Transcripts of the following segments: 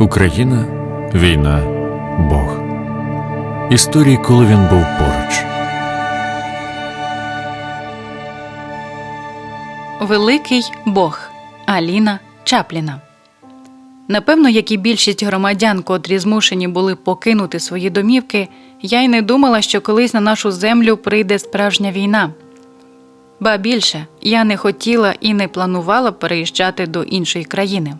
Україна, війна, Бог. Історії, коли він був поруч. Великий Бог Аліна Чапліна. Напевно, як і більшість громадян, котрі змушені були покинути свої домівки, я й не думала, що колись на нашу землю прийде справжня війна. Ба більше, я не хотіла і не планувала переїжджати до іншої країни.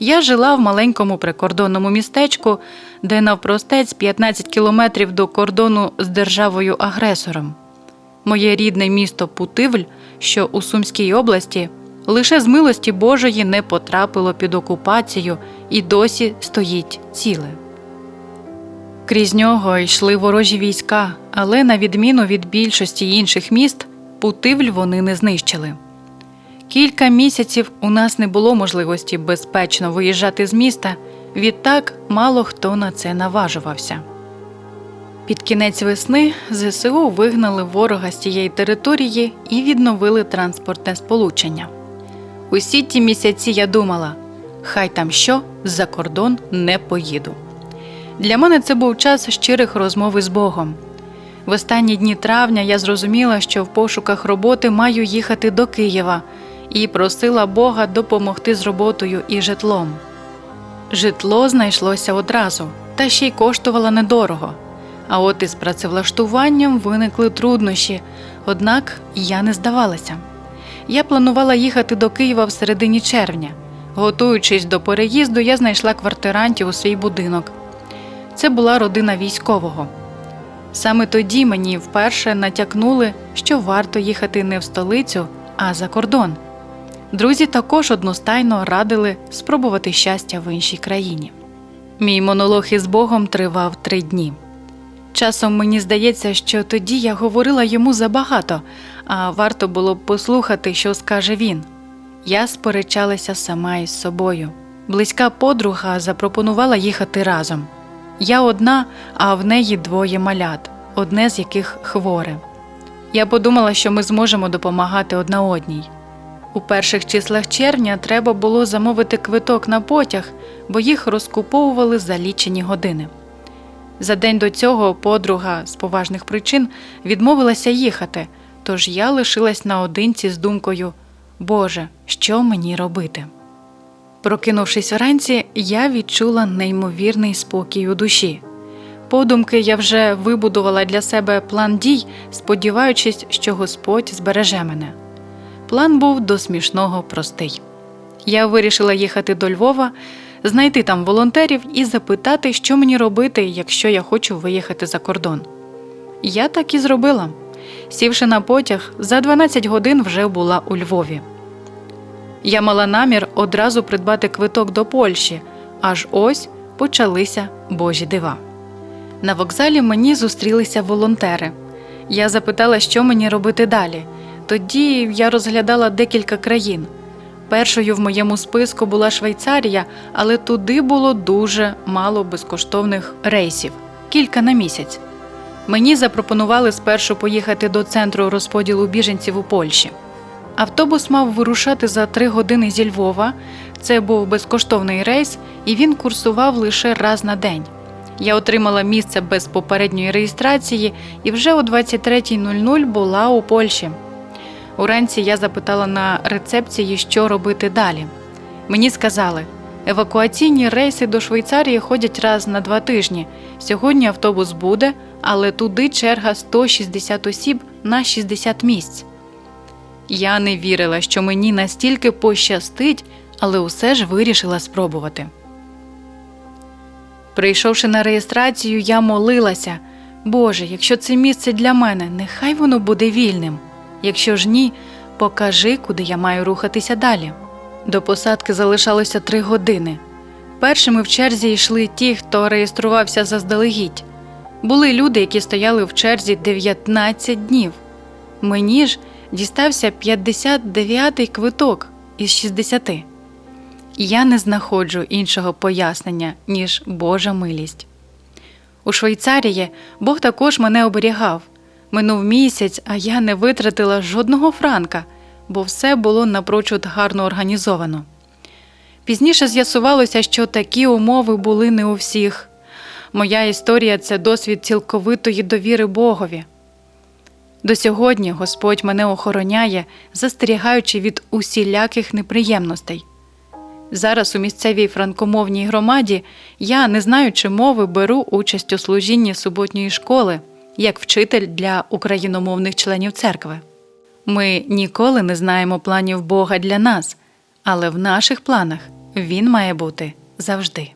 Я жила в маленькому прикордонному містечку, де навпростець 15 кілометрів до кордону з державою-агресором. Моє рідне місто Путивль, що у Сумській області, лише з милості Божої не потрапило під окупацію і досі стоїть ціле. Крізь нього йшли ворожі війська, але на відміну від більшості інших міст, Путивль вони не знищили. Кілька місяців у нас не було можливості безпечно виїжджати з міста, відтак мало хто на це наважувався. Під кінець весни ЗСУ вигнали ворога з цієї території і відновили транспортне сполучення. Усі ті місяці я думала, хай там що, за кордон не поїду. Для мене це був час щирих розмов із Богом. В останні дні травня я зрозуміла, що в пошуках роботи маю їхати до Києва і просила Бога допомогти з роботою і житлом. Житло знайшлося одразу, та ще й коштувало недорого. А от із працевлаштуванням виникли труднощі, однак я не здавалася. Я планувала їхати до Києва в середині червня. Готуючись до переїзду, я знайшла квартирантів у свій будинок. Це була родина військового. Саме тоді мені вперше натякнули, що варто їхати не в столицю, а за кордон. Друзі також одностайно радили спробувати щастя в іншій країні. Мій монолог із Богом тривав три дні. Часом мені здається, що тоді я говорила йому забагато, а варто було б послухати, що скаже він. Я сперечалася сама із собою. Близька подруга запропонувала їхати разом. Я одна, а в неї двоє малят, одне з яких хворе. Я подумала, що ми зможемо допомагати одна одній. У перших числах червня треба було замовити квиток на потяг, бо їх розкуповували за лічені години. За день до цього подруга з поважних причин відмовилася їхати, тож я лишилась наодинці з думкою Боже, що мені робити? Прокинувшись вранці, я відчула неймовірний спокій у душі. Подумки я вже вибудувала для себе план дій, сподіваючись, що Господь збереже мене. План був до смішного простий. Я вирішила їхати до Львова, знайти там волонтерів і запитати, що мені робити, якщо я хочу виїхати за кордон. Я так і зробила. Сівши на потяг, за 12 годин вже була у Львові. Я мала намір одразу придбати квиток до Польщі, аж ось почалися божі дива. На вокзалі мені зустрілися волонтери. Я запитала, що мені робити далі. Тоді я розглядала декілька країн. Першою в моєму списку була Швейцарія, але туди було дуже мало безкоштовних рейсів кілька на місяць. Мені запропонували спершу поїхати до центру розподілу біженців у Польщі. Автобус мав вирушати за три години зі Львова. Це був безкоштовний рейс, і він курсував лише раз на день. Я отримала місце без попередньої реєстрації і вже о 23.00 була у Польщі. Уранці я запитала на рецепції, що робити далі. Мені сказали, евакуаційні рейси до Швейцарії ходять раз на два тижні. Сьогодні автобус буде, але туди черга 160 осіб на 60 місць. Я не вірила, що мені настільки пощастить, але усе ж вирішила спробувати. Прийшовши на реєстрацію, я молилася Боже, якщо це місце для мене, нехай воно буде вільним. Якщо ж ні, покажи, куди я маю рухатися далі. До посадки залишалося три години. Першими в черзі йшли ті, хто реєструвався заздалегідь. Були люди, які стояли в черзі 19 днів. Мені ж дістався 59-й квиток із 60. Я не знаходжу іншого пояснення, ніж Божа милість. У Швейцарії Бог також мене оберігав. Минув місяць, а я не витратила жодного франка, бо все було напрочуд гарно організовано. Пізніше з'ясувалося, що такі умови були не у всіх. Моя історія це досвід цілковитої довіри Богові. До сьогодні Господь мене охороняє, застерігаючи від усіляких неприємностей. Зараз у місцевій франкомовній громаді я, не знаючи мови, беру участь у служінні суботньої школи як вчитель для україномовних членів церкви. Ми ніколи не знаємо планів Бога для нас, але в наших планах він має бути завжди.